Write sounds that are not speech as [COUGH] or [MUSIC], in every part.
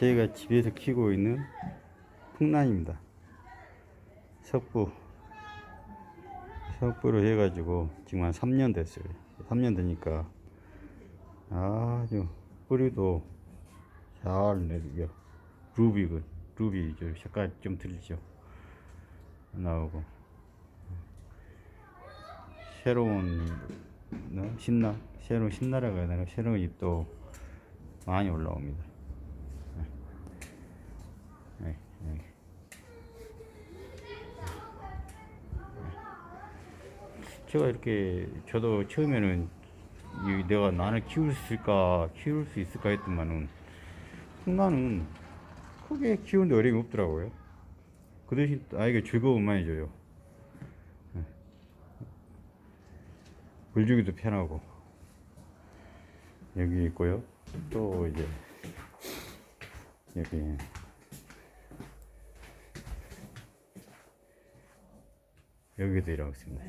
제가 집에서 키우고 있는 풍란입니다. 석부. 석부를 해가지고 지금 한 3년 됐어요. 3년 되니까 아주 뿌리도 잘 내리고 루비군 루비 저 색깔 좀 틀리죠 나오고 새로운 어? 신나 새로운 신나라가 아니라 새로운 잎도 많이 올라옵니다. 제가 이렇게 저도 처음에는 이 내가 나는 키울 수 있을까 키울 수 있을까 했더만은 풍란은 크게 키우는데 어려움이 없더라고요. 그 대신 아이가 즐거움 많이 줘요. 네. 물주기도 편하고 여기 있고요. 또 이제 여기 여기도 일하고 있습니다.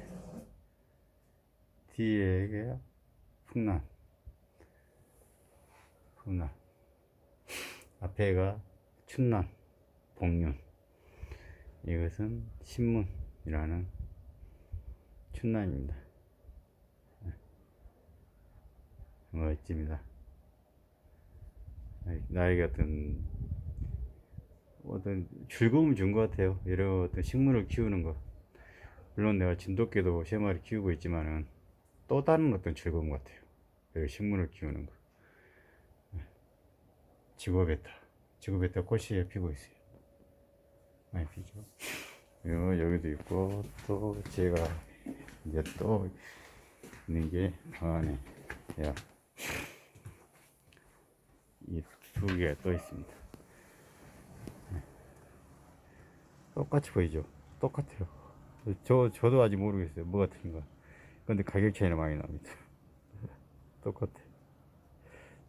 뒤에가 풍란, 풍란. 앞에가 춘란, 복륜. 이것은 신문이라는 춘란입니다. 멋집니다. 나이 같은 어떤 즐거움 준 것 같아요. 이런 어떤 식물을 키우는 거. 물론 내가 진돗개도 세 마리 키우고 있지만은 또 다른 어떤 즐거움 같아요. 이런 식물을 키우는 거. 지구베타. 지구베타 꽃이 피고 있어요. 많이 피죠. 요, [LAUGHS] 여기도 있고, 또 제가 이제 또 있는 게 안에, 야. 이 두 개가 또 있습니다. 네. 똑같이 보이죠? 똑같아요. 저, 저도 아직 모르겠어요. 뭐가 틀린가. 근데 가격 차이는 많이 납니다. [LAUGHS] 똑같아.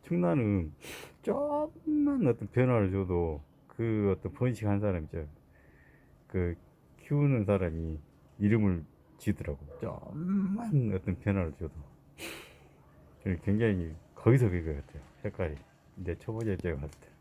충나는 조금만 어떤 변화를 줘도 그 어떤 번식한 사람 있죠. 그 키우는 사람이 이름을 지더라고. 조금만 어떤 변화를 줘도. 굉장히 거기서 그거 같아요. 색깔이. 이제 초보자 제가 봤을 때.